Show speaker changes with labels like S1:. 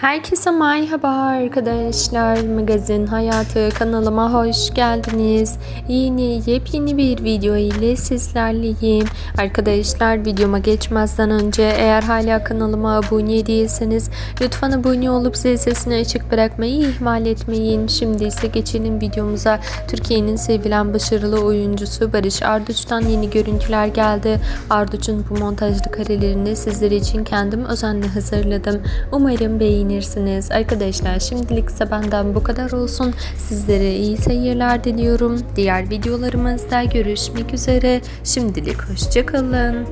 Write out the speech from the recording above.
S1: Herkese merhaba arkadaşlar. Magazin Hayatı kanalıma hoş geldiniz. Yeni yepyeni bir video ile sizlerleyim. Arkadaşlar videoma geçmezden önce eğer hala kanalıma abone değilseniz lütfen abone olup zil sesini açık bırakmayı ihmal etmeyin. Şimdi ise geçelim videomuza. Türkiye'nin sevilen başarılı oyuncusu Barış Arduç'tan yeni görüntüler geldi. Arduç'un bu montajlı karelerini sizler için kendim özenle hazırladım. Umarım beğenirsiniz. Arkadaşlar şimdilik ise benden bu kadar olsun. Sizlere iyi seyirler diliyorum. Diğer videolarımızda görüşmek üzere. Şimdilik hoşçakalın.